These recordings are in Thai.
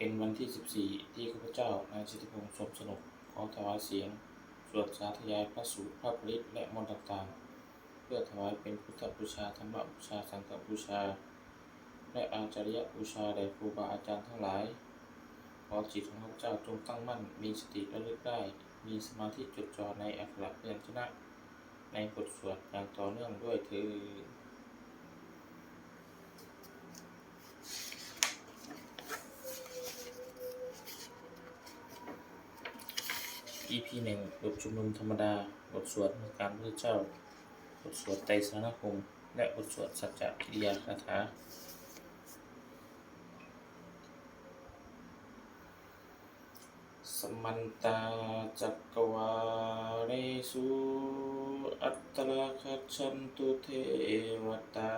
เป็นวันที่ 14 ที่ข้าพเจ้านายสิทธิพงษ์สมสนกขอถวายเสียง สวดสาธยายพระสูตรพระปริตรและมนต์ต่างๆ เพื่อถวายเป็นพุทธบูชาธรรมบูชาสังฆบูชา และอาจาริยบูชาแด่ครูบาอาจารย์ทั้งหลาย ขอจิตของข้าพเจ้าจงตั้งมั่น มีสติระลึกได้ มีสมาธิจดจ่อในอักขระพยัญชนะ ในบทสวดอย่างต่อเนื่องด้วยเคือ EP หนึ่งบทชุมนุมธรรมดา บทสวดมการพระเจ้า บทสวดไตรสรคม และบทสวดสัจจะกิริยาคาถาสมันตาจักรวาเรสุอัตตราคัจฉันตุเทวตา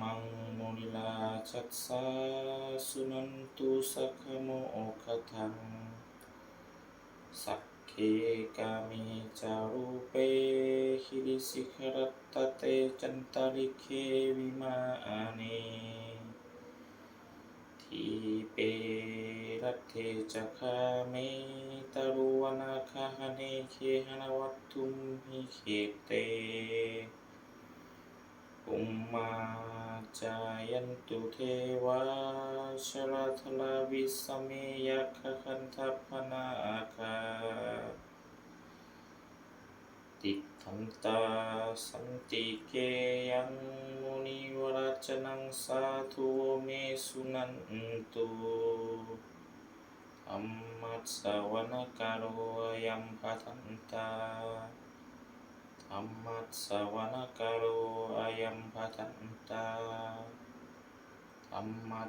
มังมุนิลาชัสสาสุนันตุสัคขโมคทังสักเคกามิจารุเปหิริสิขรัตตเตจันตาริเควิมาเนทีเปรัตเทจักขาเมตารุวนาคาหเนเคหนวัตุมหิเขเตอุมมา จายันตุเทวาชลาทลาวิสเมยัคคันทัพนาคาติทันตาสันติเกยังมุนิวราชนังสาธุเมสุนันตุธรรมัสสวนการโรยัมพัทันตา ธรรมัสสวนการโรยัมพัทันตาธรรมัส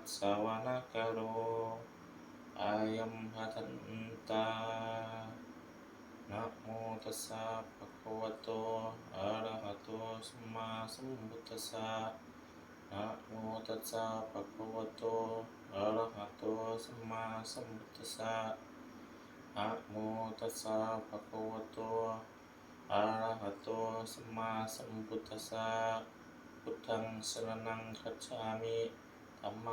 หะโตสัมมาสัมพุทธัสสะพุทธังสรณังคัจฉามิธัม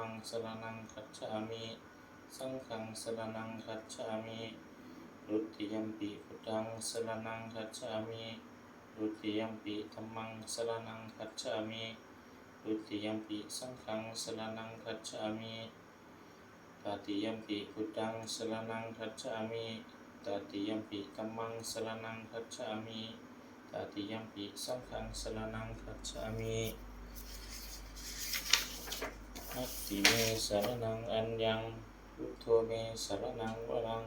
าติยัมปิพุทธังสรณังคังสรณังคัจฉามิรุติยัมปิสังฆังสรณังคัจฉามิตติยัมปิพุทธังสรณังคัจามิตติยัมปิธัมมังสรณังคัจฉามิตติยังฆังสรณังคัจฉามินัตติเมสรณังอัญญังพุทโธเมสรณังวรัง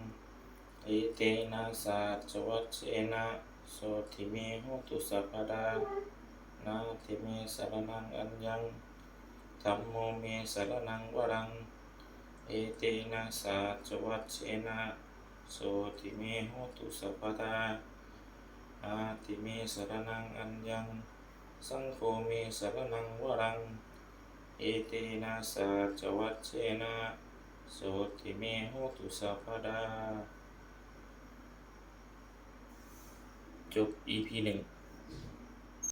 เอเตนะสัจวัชเชนะโสทิเมหุตุสัพดานาทิเมสรนังอัญญังธัมโมเมสรนังวรัง เอเตนะสัจวัชเชนะโสทิเมหุตุสัพพดา อาทิเมสรนังอัญญัง สังโฆเมสรนังวรัง เอเตนะสาจวัตเชนะโสติเมหุตุสัพพดา จบ EP หนึ่ง